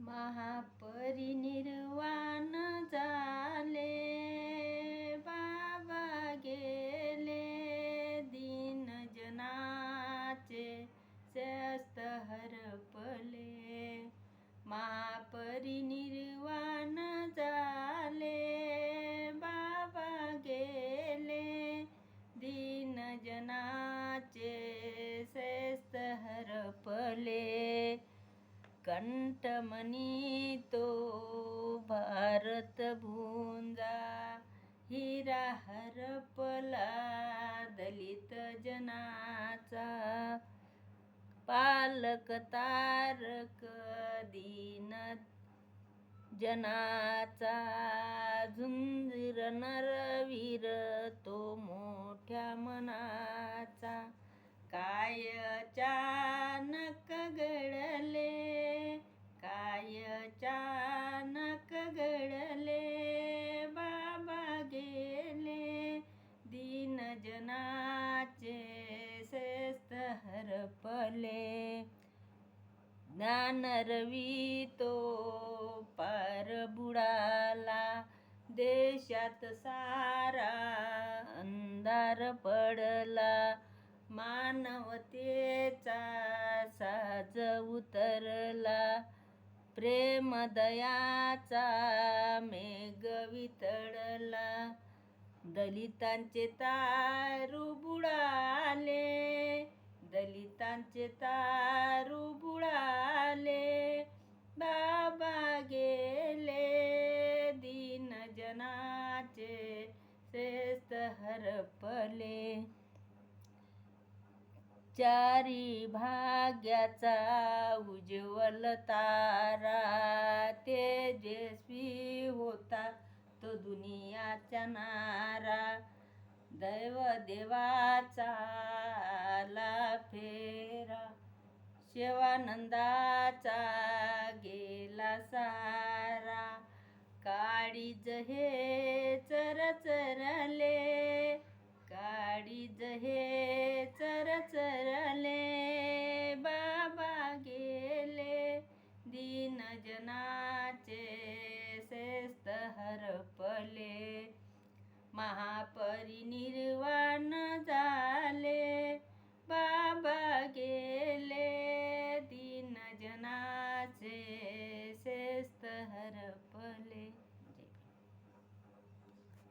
महापरिनिर्वाण झाले बाबा गेले दिन जनाचे शस्त हरपले. महापरिनिर्वाण कंठमणी तो भारत भुंजा हिरा हरपला दलित जनाचा पालक तारक दीन जनाचा झुंजीर नरवीर तो मोठ्या मना अचानक घडले बाबा गेले. दीन जनाचे श्रेष्ठ हरपले ज्ञानरवी तो पार बुडाला. देशात सारा अंधार पडला. मानवतेचा साज उतरला. प्रेम दयाचा मेघ वितळला. दलितांचे तारू बुडाले दलितांचे तारू बुडाले बाबा गेले दीन जनाचे श्रेष्ठ हरपले. चारी भाग्याचा उज्ज्वल तारा तेजस्वी होता तो दुनियाचा नारा. दैव देवाचा आला फेरा. शिवानंदाचा गेला सारा. काळीज हे चरचरले काळीज हे चरचरले. महापरिनिर्वाण झाले बाबा गेले दिन जनाचे शेस्त हरपले.